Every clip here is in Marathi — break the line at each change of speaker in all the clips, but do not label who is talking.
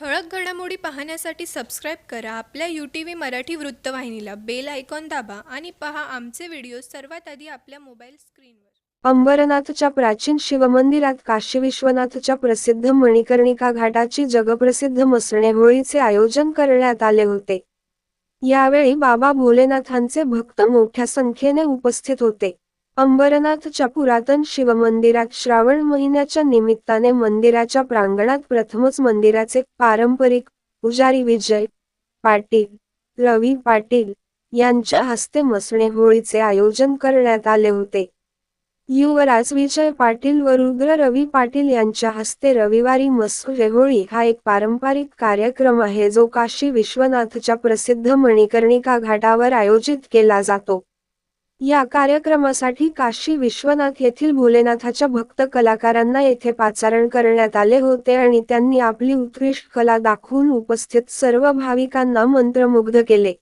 ठळक घडामोडी पाहण्यासाठी सबस्क्राईब करा. आपल्या यू टी व्ही मराठी वृत्तवाहिनीला बेल आयकॉन दाबा आणि पहा आमचे व्हिडिओ सर्वात आधी आपल्या मोबाईल स्क्रीनवर
अंबरनाथच्या प्राचीन शिवमंदिरात काशी विश्वनाथच्या प्रसिद्ध मणिकर्णिका घाटाची जगप्रसिद्ध मसणे होळीचे आयोजन करण्यात आले होते. यावेळी बाबा भोलेनाथांचे भक्त मोठ्या संख्येने उपस्थित होते. अंबरनाथच्या पुरातन शिवमंदिरात श्रावण महिन्याच्या निमित्ताने मंदिराच्या प्रांगणात प्रथमच मंदिराचे पारंपरिक पुजारी विजय पाटील रवी पाटील यांच्या हस्ते मसणे होळीचे आयोजन करण्यात आले होते. युवराज विजय पाटील व रुद्र रवी पाटील यांच्या हस्ते रविवारी मसुरे होळी हा एक पारंपरिक कार्यक्रम आहे जो काशी विश्वनाथच्या प्रसिद्ध मणिकर्णिका घाटावर आयोजित केला जातो. या कार्यक्रमासाठी काशी विश्वनाथ येथील भोलेनाथाच्या भक्त कलाकारांना येथे पाचारण करण्यात आले होते आणि त्यांनी आपली उत्कृष्ट कला दाखवून उपस्थित सर्व भाविकांना मंत्रमुग्ध केले.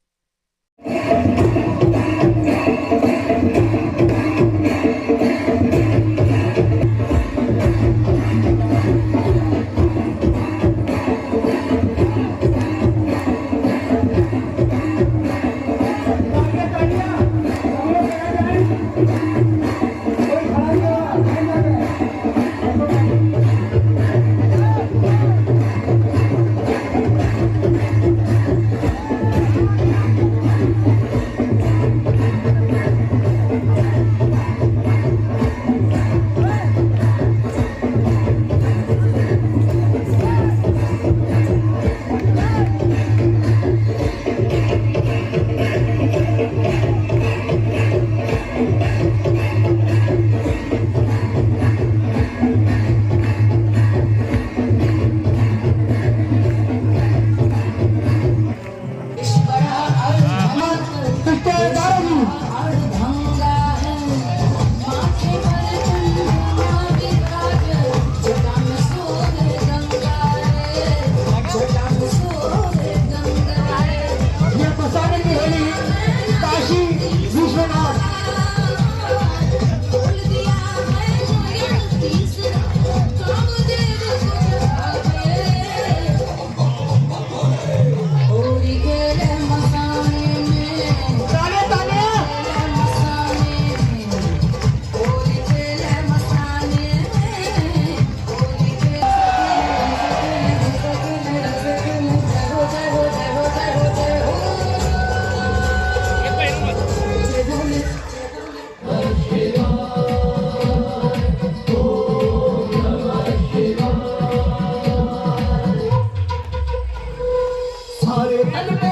قلبي